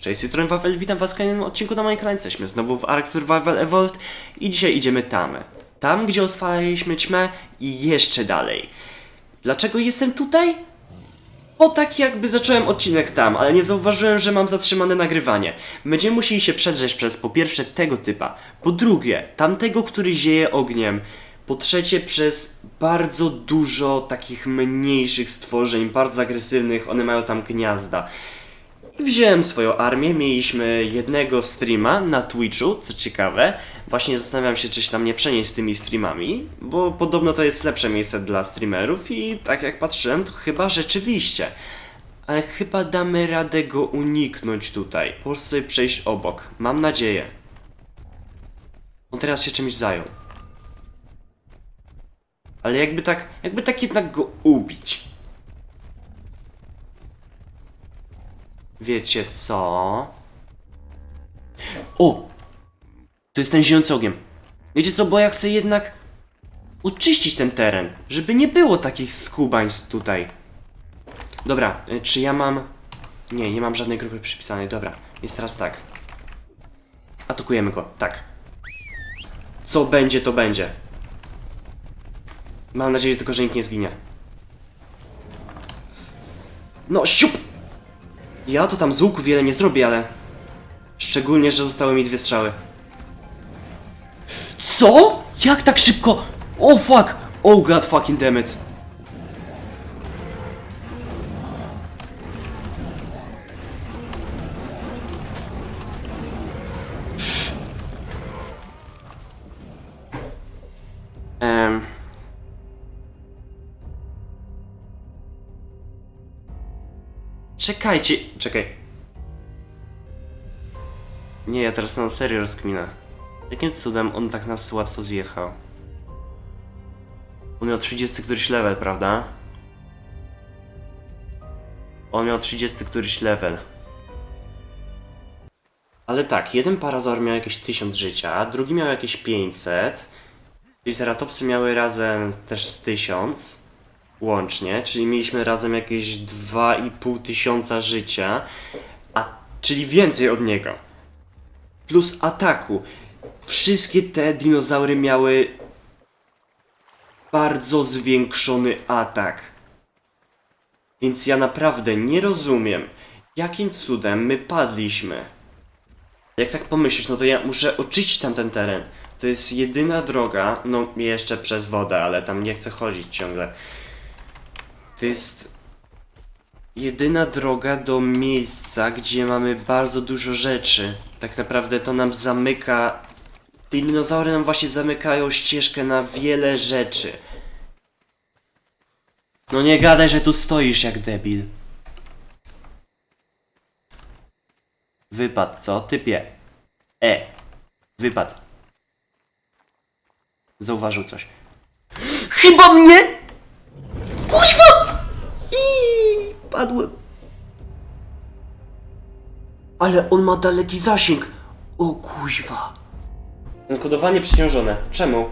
Cześć, z Wafel, witam was w kolejnym odcinku na moim kanale. Jesteśmy znowu w Ark Survival Evolved i dzisiaj idziemy tam. Tam, gdzie oswalaliśmy ćmę i jeszcze dalej. Dlaczego jestem tutaj? Bo tak jakby zacząłem odcinek tam, ale nie zauważyłem, że mam zatrzymane nagrywanie. Będziemy musieli się przedrzeć przez po pierwsze tego typa, po drugie tamtego, który zieje ogniem, po trzecie przez bardzo dużo takich mniejszych stworzeń, bardzo agresywnych, one mają tam gniazda. Wziąłem swoją armię, mieliśmy jednego streama na Twitchu, co ciekawe. Właśnie zastanawiam się, czy się tam nie przenieść z tymi streamami, bo podobno to jest lepsze miejsce dla streamerów i tak jak patrzyłem, to chyba rzeczywiście. Ale chyba damy radę go uniknąć tutaj, po prostu sobie przejść obok. Mam nadzieję. On teraz się czymś zajął. Ale jakby tak, jakby tak jednak go ubić. Wiecie co? O! To jest ten ziejący ogniem. Wiecie co, bo ja chcę jednak oczyścić ten teren, żeby nie było takich skubaństw tutaj. Dobra, y, czy ja mam... Nie, nie mam żadnej grupy przypisanej, dobra. Jest teraz tak. Atakujemy go, tak. Co będzie, to będzie. Mam nadzieję tylko, że nikt nie zginie. No, siup! Ja to tam z łuku wiele nie zrobię, ale... Szczególnie, że zostały mi dwie strzały. Co? Jak tak szybko? Oh fuck! Oh god fucking damn it. Czekajcie, czekaj. Nie, ja teraz na serio rozkminę. Jakim cudem on tak nas łatwo zjechał? On miał 30 któryś level, prawda? On miał 30 któryś level. Ale tak, jeden parazaur miał jakieś 1000 życia, drugi miał jakieś 500. Triceratopsy miały razem też z 1000 łącznie, czyli mieliśmy razem jakieś 2,5 tysiąca życia, a czyli więcej od niego. Plus ataku. Wszystkie te dinozaury miały bardzo zwiększony atak. Więc ja naprawdę nie rozumiem, jakim cudem my padliśmy. Jak tak pomyślisz, no to ja muszę oczyścić tamten teren. To jest jedyna droga, no jeszcze przez wodę, ale tam nie chcę chodzić ciągle. To jest jedyna droga do miejsca, gdzie mamy bardzo dużo rzeczy. Tak naprawdę to nam zamyka. Te dinozaury nam właśnie zamykają ścieżkę na wiele rzeczy. No nie gadaj, że tu stoisz jak debil. Wypad, co? Typie. E. Wypad. Zauważył coś. Chyba mnie! Kuźwa! Padłem. Ale on ma daleki zasięg. O kuźwa. Enkodowanie przeciążone. Czemu?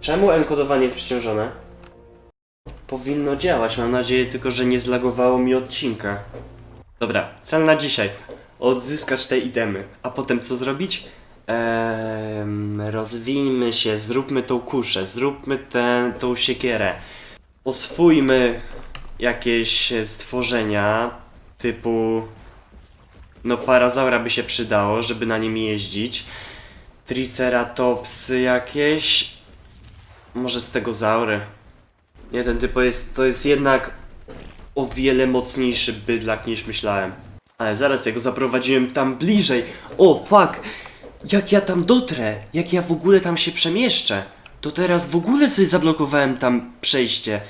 Czemu enkodowanie jest przeciążone? Powinno działać, mam nadzieję tylko, że nie zlagowało mi odcinka. Dobra, cel na dzisiaj. Odzyskać te itemy. A potem co zrobić? Ehm, rozwijmy się, zróbmy tą kuszę, zróbmy tę tą siekierę. Oswójmy jakieś stworzenia typu. No, parazaura by się przydało, żeby na nim jeździć. Triceratopsy jakieś. Może stegozaury. Nie, ten typo jest. To jest jednak o wiele mocniejszy bydlak niż myślałem. Ale zaraz, ja go zaprowadziłem tam bliżej. O, fuck! Jak ja tam dotrę? Jak ja w ogóle tam się przemieszczę? To teraz w ogóle sobie zablokowałem tam przejście.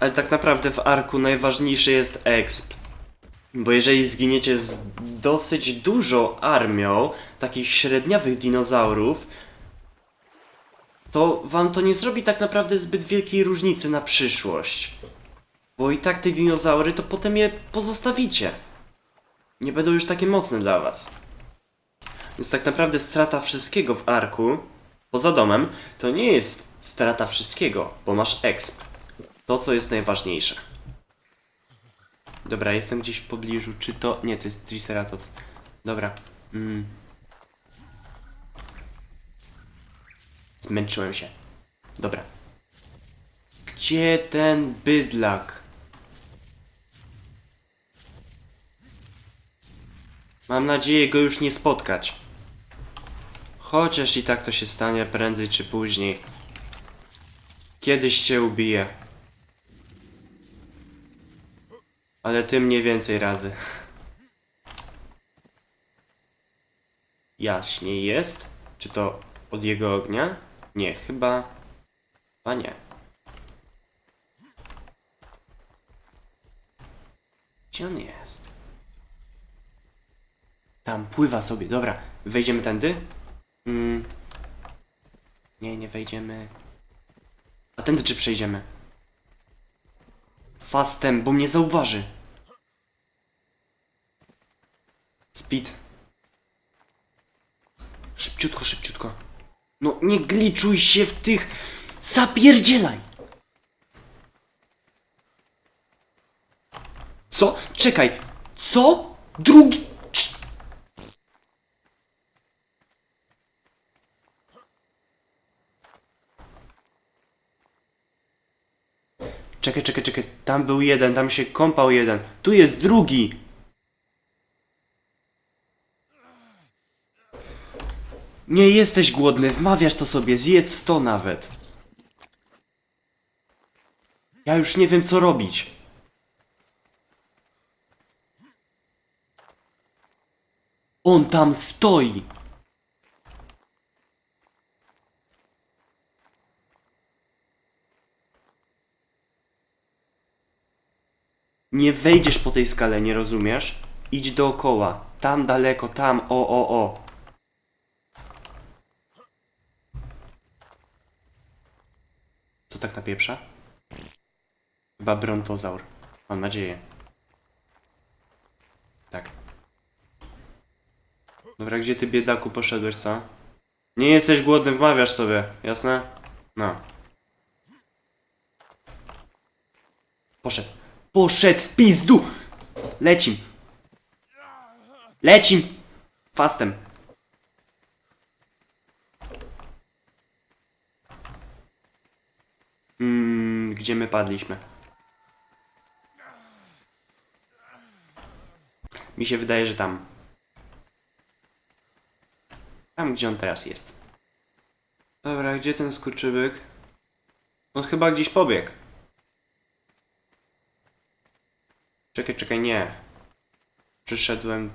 Ale tak naprawdę w arku najważniejszy jest exp. Bo jeżeli zginiecie z dosyć dużą armią takich średniawych dinozaurów, to wam to nie zrobi tak naprawdę zbyt wielkiej różnicy na przyszłość. Bo i tak te dinozaury to potem je pozostawicie. Nie będą już takie mocne dla was. Więc tak naprawdę strata wszystkiego w arku, poza domem, to nie jest strata wszystkiego, bo masz exp. To, co jest najważniejsze. Dobra, jestem gdzieś w pobliżu. Czy to. Nie, to jest Triceratops. Dobra. Mm. Zmęczyłem się. Dobra. Gdzie ten bydlak? Mam nadzieję go już nie spotkać. Chociaż i tak to się stanie prędzej czy później. Kiedyś cię ubiję. Ale tym nie więcej razy. Jaśniej jest? Czy to od jego ognia? Nie, chyba... A nie. Gdzie on jest? Tam pływa sobie, dobra. Wejdziemy tędy? Mm. Nie, nie wejdziemy. A tędy czy przejdziemy? Fastem, bo mnie zauważy. Speed. Szybciutko, szybciutko. No nie gliczuj się w tych... Zapierdzielaj! Co? Czekaj. Co? Drugi... Cz- Czekaj, czekaj, czekaj. Tam był jeden, tam się kąpał jeden. Tu jest drugi. Nie jesteś głodny, wmawiasz to sobie, zjedz to nawet. Ja już nie wiem co robić. On tam stoi. Nie wejdziesz po tej skale, nie rozumiesz? Idź dookoła. Tam daleko, tam, o, o, o. To tak napieprza? Chyba brontozaur. Mam nadzieję. Tak. Dobra, gdzie ty biedaku poszedłeś, co? Nie jesteś głodny, wmawiasz sobie, jasne? No. Poszedł. Poszedł w pizdu! Lecim. Lecim! Fastem. Mm, gdzie my padliśmy? Mi się wydaje, że tam. Tam, gdzie on teraz jest. Dobra, gdzie ten skurczybyk? On chyba gdzieś pobiegł. Czekaj, czekaj, nie. Przyszedłem.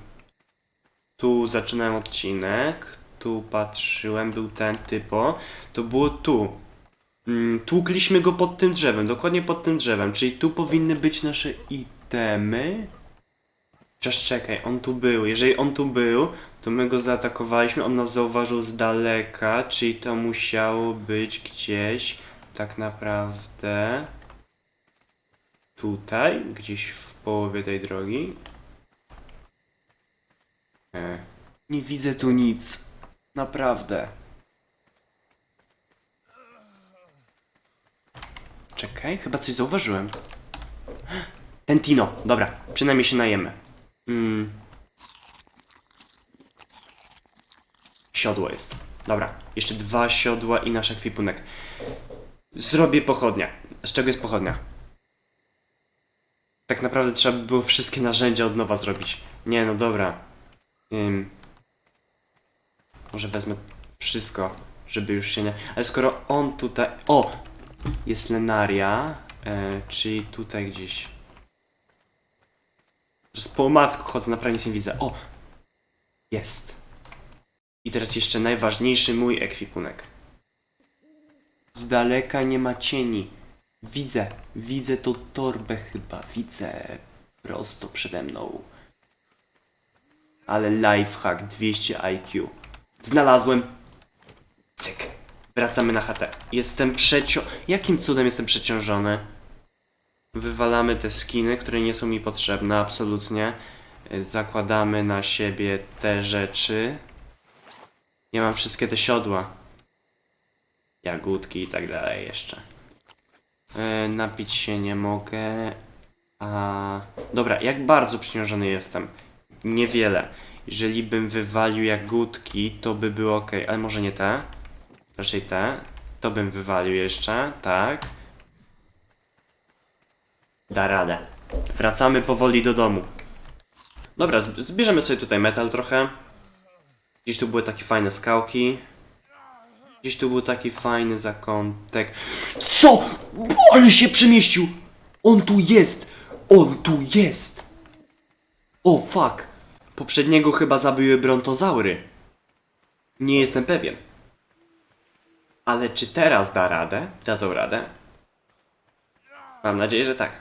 Tu zaczynałem odcinek. Tu patrzyłem, był ten typo. To było tu. Mm, tłukliśmy go pod tym drzewem, dokładnie pod tym drzewem. Czyli tu powinny być nasze itemy. Chociaż czekaj, on tu był. Jeżeli on tu był, to my go zaatakowaliśmy. On nas zauważył z daleka, czyli to musiało być gdzieś tak naprawdę tutaj, gdzieś w połowie tej drogi. E, nie widzę tu nic. Naprawdę. Czekaj, chyba coś zauważyłem. Ten Tino, dobra, przynajmniej się najemy. Mm. Siodło jest. Dobra, jeszcze dwa siodła i nasz ekwipunek. Zrobię pochodnia. Z czego jest pochodnia? Tak naprawdę trzeba by było wszystkie narzędzia od nowa zrobić. Nie, no dobra. Może wezmę wszystko, żeby już się nie... Ale skoro on tutaj... O! Jest Lenaria, e, czyli tutaj gdzieś... Z po omacku chodzę, naprawdę nic nie widzę. O! Jest. I teraz jeszcze najważniejszy mój ekwipunek. Z daleka nie ma cieni. Widzę, widzę tą torbę chyba, widzę prosto przede mną. Ale lifehack 200 IQ. Znalazłem. Cyk. Wracamy na chatę. Jestem przecio... Jakim cudem jestem przeciążony? Wywalamy te skiny, które nie są mi potrzebne, absolutnie. Zakładamy na siebie te rzeczy. Ja mam wszystkie te siodła. Jagódki i tak dalej jeszcze. E, napić się nie mogę. A... Dobra, jak bardzo przeciążony jestem? Niewiele. Jeżeli bym wywalił jagódki, to by było ok, ale może nie te. Raczej te. To bym wywalił jeszcze, tak. Da radę. Wracamy powoli do domu. Dobra, zb- zbierzemy sobie tutaj metal trochę. Gdzieś tu były takie fajne skałki. Gdzieś tu był taki fajny zakątek. Co? Ale się przemieścił! On tu jest! On tu jest! O fuck! Poprzedniego chyba zabiły brontozaury. Nie jestem pewien. Ale czy teraz da radę? Dadzą radę? Mam nadzieję, że tak.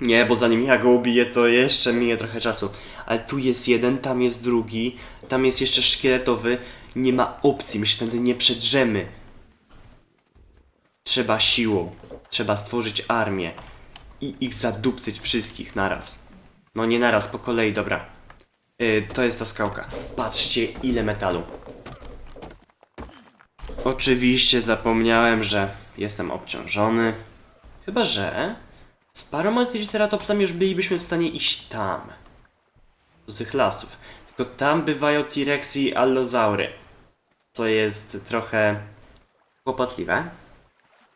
Nie, bo zanim ja go ubiję, to jeszcze minie trochę czasu. Ale tu jest jeden, tam jest drugi, tam jest jeszcze szkieletowy. Nie ma opcji, my się tędy nie przedrzemy. Trzeba siłą. Trzeba stworzyć armię. I ich zadupcyć wszystkich naraz. No nie naraz, po kolei, dobra. Yy, to jest ta skałka. Patrzcie, ile metalu. Oczywiście zapomniałem, że jestem obciążony. Chyba, że z paroma triceratopsami już bylibyśmy w stanie iść tam. Do tych lasów. Tylko tam bywają T-Rexy i Allozaury. Co jest trochę kłopotliwe.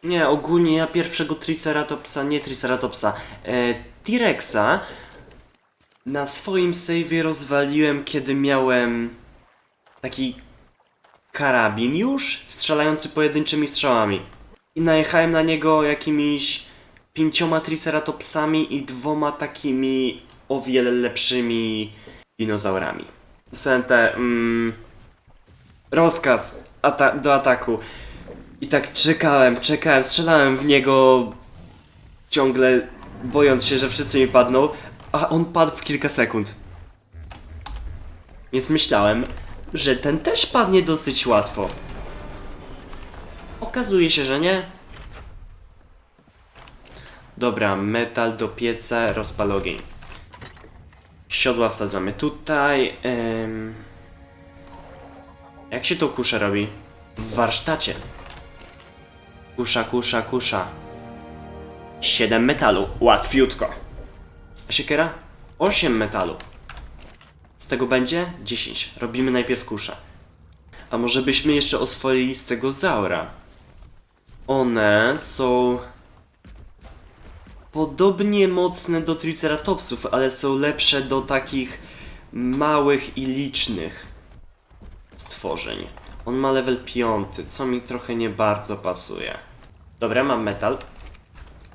Nie, ogólnie ja pierwszego Triceratopsa, nie Triceratopsa, e, T-Rexa na swoim save'ie rozwaliłem, kiedy miałem taki karabin już, strzelający pojedynczymi strzałami. I najechałem na niego jakimiś pięcioma triceratopsami i dwoma takimi o wiele lepszymi dinozaurami. Dostałem te, mm, rozkaz ata do ataku. I tak czekałem, czekałem, strzelałem w niego ciągle bojąc się, że wszyscy mi padną, a on padł w kilka sekund. Więc myślałem, że ten też padnie dosyć łatwo. Okazuje się, że nie. Dobra, metal do pieca, rozpal ogień. Siodła wsadzamy tutaj. em. Jak się tą kuszę robi? W warsztacie. Kusza, kusza, kusza. Siedem metalu, łatwiutko. Siekiera? Osiem metalu. Z tego będzie 10. Robimy najpierw kuszę. A może byśmy jeszcze oswoili z tego zaura? One są podobnie mocne do triceratopsów, ale są lepsze do takich małych i licznych stworzeń. On ma level 5, co mi trochę nie bardzo pasuje. Dobra, mam metal.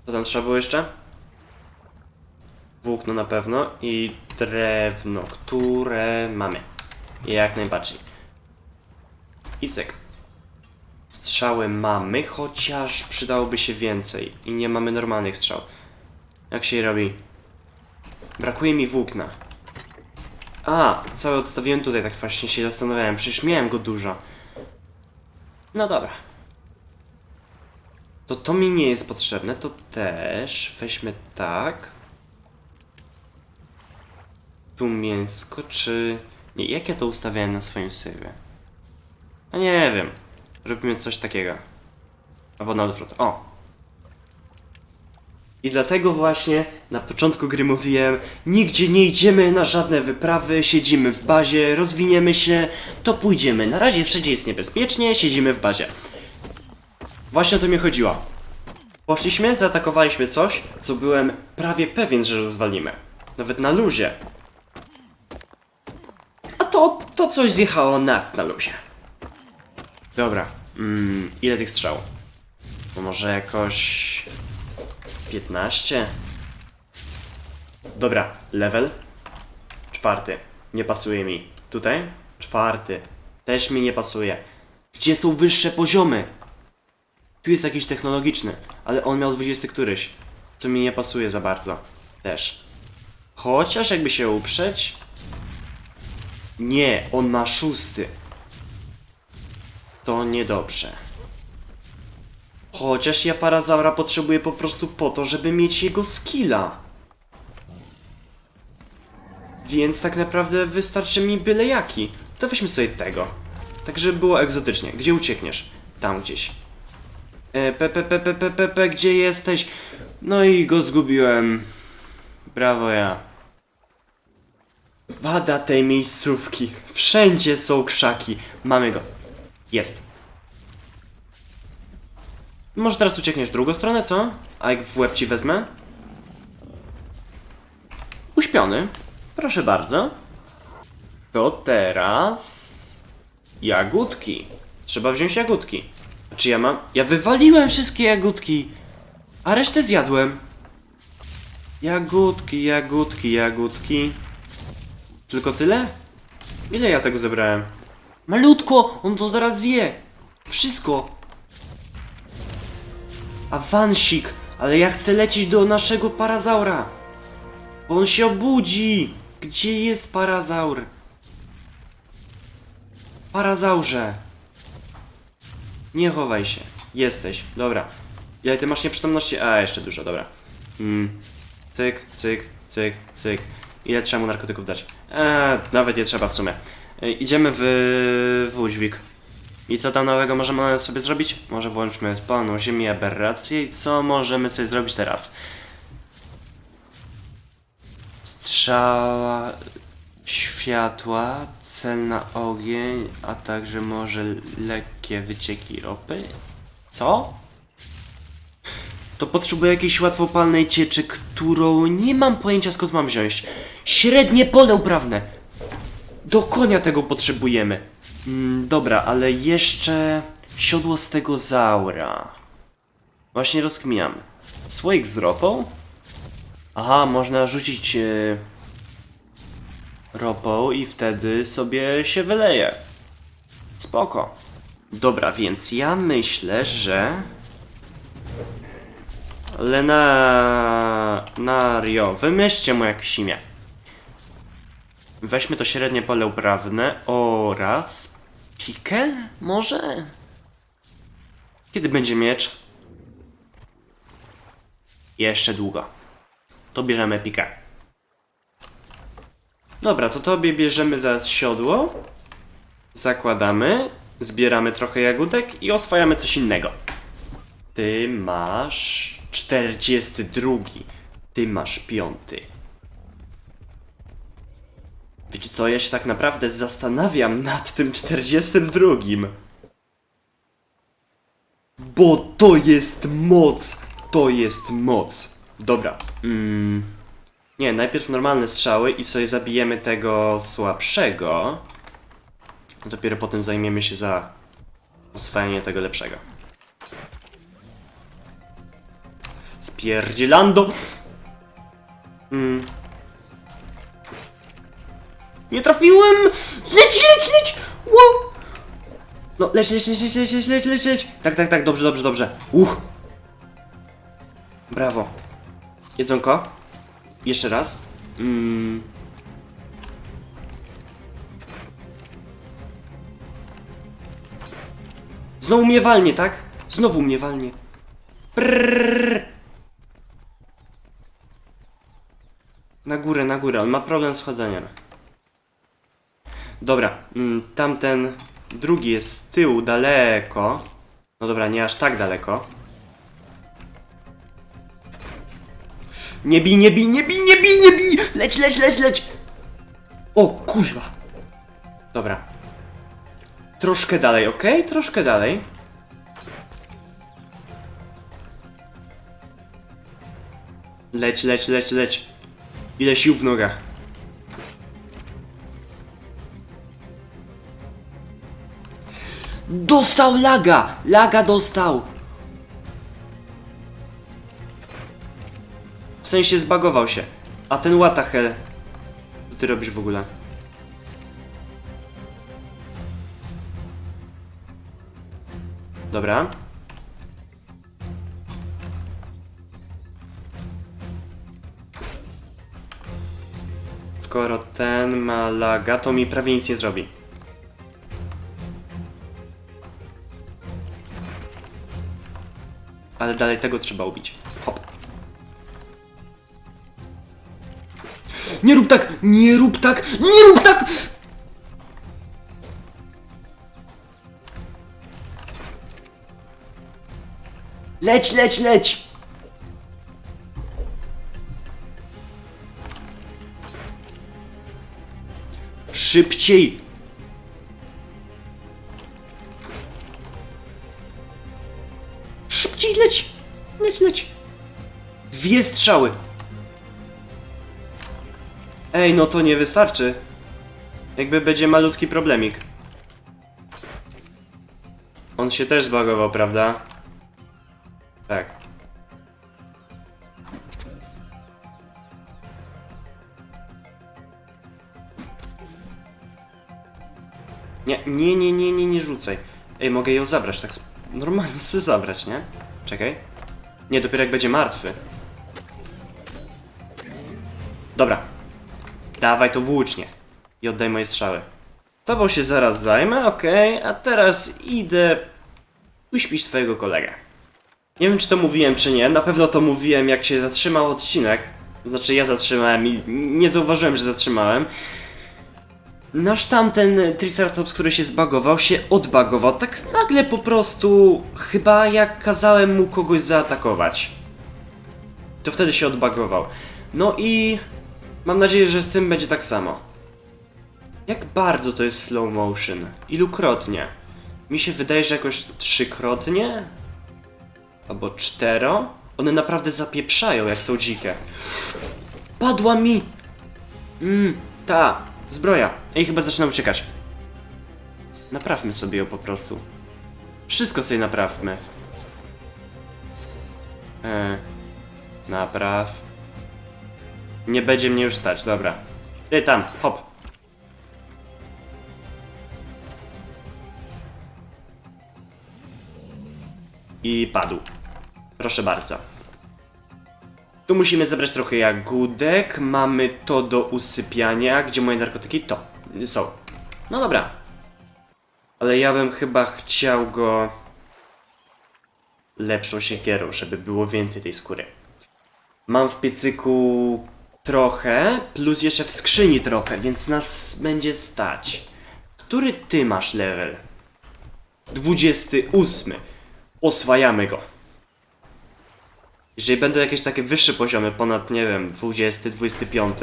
Co tam trzeba było jeszcze? Włókno na pewno i drewno, które mamy. Jak najbardziej. I cyk. Strzały mamy, chociaż przydałoby się więcej. I nie mamy normalnych strzał. Jak się robi? Brakuje mi włókna. A, cały odstawiłem tutaj, tak właśnie się zastanawiałem. Przecież miałem go dużo. No dobra. To to mi nie jest potrzebne, to też weźmy tak. Tu mięsko, czy... Nie, jak ja to ustawiałem na swoim save'ie? A nie wiem. Robimy coś takiego. Albo na odwrót. O! I dlatego właśnie na początku gry mówiłem, nigdzie nie idziemy na żadne wyprawy, siedzimy w bazie, rozwiniemy się, to pójdziemy. Na razie wszędzie jest niebezpiecznie, siedzimy w bazie. Właśnie o to mi chodziło. Poszliśmy, zaatakowaliśmy coś, co byłem prawie pewien, że rozwalimy. Nawet na luzie. A to, to coś zjechało nas na luzie. Dobra, mm, ile tych strzał? To może jakoś... 15? Dobra, level. Czwarty. Nie pasuje mi. Tutaj? Czwarty. Też mi nie pasuje. Gdzie są wyższe poziomy? Tu jest jakiś technologiczny, ale on miał 20 któryś. Co mi nie pasuje za bardzo. Też. Chociaż jakby się uprzeć. Nie, on ma szósty. To niedobrze. Chociaż ja parazaura potrzebuję po prostu po to, żeby mieć jego skilla. Więc tak naprawdę wystarczy mi byle jaki. To weźmy sobie tego. Tak, żeby było egzotycznie. Gdzie uciekniesz? Tam gdzieś. E, pe, pe, pe, pe, pe, pe, pe, gdzie jesteś? No i go zgubiłem. Brawo ja. Wada tej miejscówki. Wszędzie są krzaki. Mamy go. Jest. Może teraz uciekniesz w drugą stronę, co? A jak w łeb ci wezmę? Uśpiony. Proszę bardzo. To teraz... Jagódki. Trzeba wziąć jagódki. Czy ja mam... Ja wywaliłem wszystkie jagódki. A resztę zjadłem. Jagódki, jagódki, jagódki. Tylko tyle? Ile ja tego zebrałem? Malutko! On to zaraz zje! Wszystko! Awansik! Ale ja chcę lecieć do naszego parazaura! Bo on się obudzi! Gdzie jest parazaur? Parazaurze! Nie chowaj się. Jesteś. Dobra. Ile ty masz nieprzytomności? A, jeszcze dużo, dobra. Mm. Cyk, cyk, cyk, cyk. Ile trzeba mu narkotyków dać? Eee, nawet nie trzeba w sumie. E, idziemy w, w. I co tam nowego możemy sobie zrobić? Może włączmy pełną ziemię aberrację i co możemy sobie zrobić teraz? Strzała światła, cel na ogień, a także może lekkie wycieki ropy? Co? To potrzebuję jakiejś łatwopalnej cieczy, którą nie mam pojęcia skąd mam wziąć. Średnie pole uprawne. Do konia tego potrzebujemy. Mm, dobra, ale jeszcze siodło z tego zaura. Właśnie rozkminiam. Słoik z ropą? Aha, można rzucić e, ropą i wtedy sobie się wyleje. Spoko. Dobra, więc ja myślę, że... Lena... Nario, wymyślcie mu jakieś imię. Weźmy to średnie pole uprawne oraz... Pikę? Może? Kiedy będzie miecz? Jeszcze długo. To bierzemy pikę. Dobra, to tobie bierzemy za siodło. Zakładamy. Zbieramy trochę jagódek i oswajamy coś innego. Ty masz 42. Ty masz piąty. Wiecie co, ja się tak naprawdę zastanawiam nad tym 42. Bo to jest moc! To jest moc! Dobra. Mm. Nie, najpierw normalne strzały i sobie zabijemy tego słabszego. A dopiero potem zajmiemy się za oswajanie tego lepszego. Spierdzielando! Mm. Nie trafiłem! Leć, leć, leć! Wow! No, leć, leć, leć, leć, leć, leć, leć, leć! Tak, tak, tak, dobrze, dobrze, dobrze. Uch! Brawo. Jedzonko. Jeszcze raz. Mm. Znowu mnie walnie, tak? Znowu mnie walnie. Prrrr. Na górę, na górę. On ma problem z chodzeniem. Dobra, mm, tamten drugi jest z tyłu daleko. No dobra, nie aż tak daleko. Nie bij, nie bij, nie bij, nie bij, nie bij! Leć, leć, leć, leć! O, kuźwa! Dobra. Troszkę dalej, ok? Troszkę dalej. Leć, leć, leć, leć. Ile sił w nogach. Dostał laga! Laga dostał! W sensie zbagował się. A ten hell? Co ty robisz w ogóle? Dobra. Skoro ten ma laga, to mi prawie nic nie zrobi. Ale dalej tego trzeba ubić. Hop. Nie rób tak! Nie rób tak! Nie rób tak! Leć, leć, leć! Szybciej! Dwie strzały! Ej, no to nie wystarczy. Jakby będzie malutki problemik. On się też zbagował, prawda? Tak. Nie, nie, nie, nie, nie, nie rzucaj. Ej, mogę ją zabrać, tak normalnie chcę zabrać, nie? Czekaj. Nie, dopiero jak będzie martwy. Dobra. Dawaj to włócznie. I oddaj moje strzały. Tobą się zaraz zajmę, okej, a teraz idę uśpić twojego kolegę. Nie wiem, czy to mówiłem, czy nie. Na pewno to mówiłem, jak się zatrzymał odcinek. Znaczy, ja zatrzymałem i nie zauważyłem, że zatrzymałem. Nasz tamten Triceratops, który się zbagował, się odbagował. Tak nagle po prostu, chyba jak kazałem mu kogoś zaatakować. To wtedy się odbagował. No i mam nadzieję, że z tym będzie tak samo. Jak bardzo to jest slow motion? Ilukrotnie? Mi się wydaje, że jakoś trzykrotnie? Albo cztero? One naprawdę zapieprzają, jak są dzikie. Padła mi! Mmm, ta, zbroja. Ej, chyba zaczynam uciekać. Naprawmy sobie ją po prostu. Wszystko sobie naprawmy. E, napraw. Nie będzie mnie już stać, dobra. Ty tam, hop. I padł. Proszę bardzo. Tu musimy zebrać trochę jagódek. Mamy to do usypiania. Gdzie moje narkotyki? To. Są. No dobra. Ale ja bym chyba chciał go lepszą siekierą, żeby było więcej tej skóry. Mam w piecyku trochę, plus jeszcze w skrzyni trochę, więc nas będzie stać. Który ty masz level? 28. Oswajamy go. Jeżeli będą jakieś takie wyższe poziomy, ponad, nie wiem, 20, 25,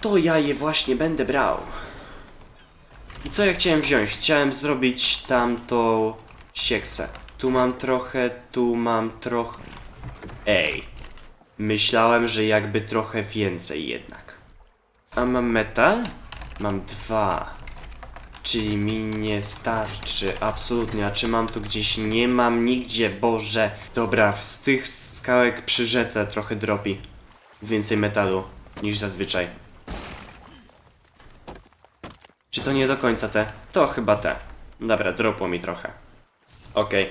to ja je właśnie będę brał. I co ja chciałem wziąć? Chciałem zrobić tamtą siekcę. Tu mam trochę, tu mam trochę... Ej. Myślałem, że jakby trochę więcej jednak. A mam metal? Mam dwa. Czyli mi nie starczy, absolutnie. A czy mam tu gdzieś? Nie mam nigdzie, Boże. Dobra, z tych skałek przy rzece trochę dropi. Więcej metalu niż zazwyczaj. Czy to nie do końca te? To chyba te. Dobra, dropło mi trochę. Okej.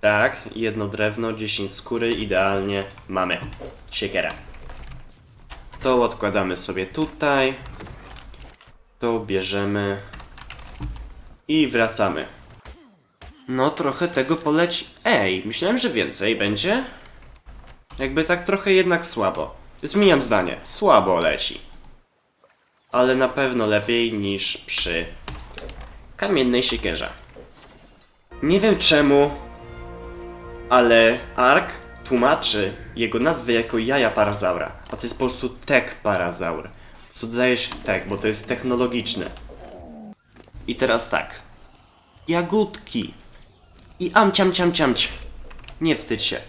Tak, jedno drewno, 10 skóry, idealnie mamy. Siekierę. To odkładamy sobie tutaj. To bierzemy i wracamy. No, trochę tego poleci. Ej, myślałem, że więcej będzie. Jakby tak trochę jednak słabo. Zmieniam zdanie. Słabo leci. Ale na pewno lepiej niż przy kamiennej siekierze. Nie wiem czemu, ale Ark tłumaczy jego nazwę jako jaja parazaura, a to jest po prostu tek parazaur. Co dodajesz tek, bo to jest technologiczne. I teraz tak. Jagódki. I am ciam ciam ciamć. Nie wstydź się.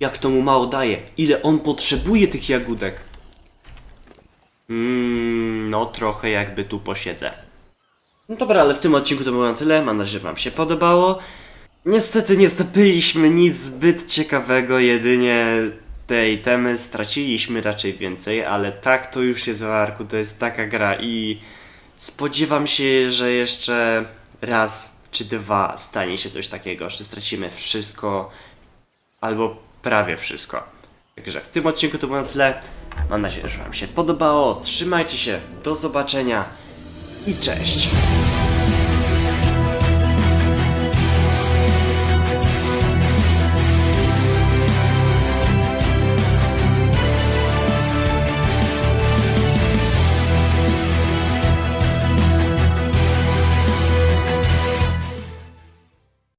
Jak to mu mało daje. Ile on potrzebuje tych jagódek. Mmm, no trochę jakby tu posiedzę. No dobra, ale w tym odcinku to było na tyle. Mam nadzieję, że Wam się podobało. Niestety nie zdobyliśmy nic zbyt ciekawego, jedynie te itemy straciliśmy raczej więcej, ale tak to już jest w Arku, to jest taka gra i spodziewam się, że jeszcze raz czy dwa stanie się coś takiego, że stracimy wszystko albo prawie wszystko. Także w tym odcinku to było na tyle. Mam nadzieję, że Wam się podobało. Trzymajcie się, do zobaczenia i cześć!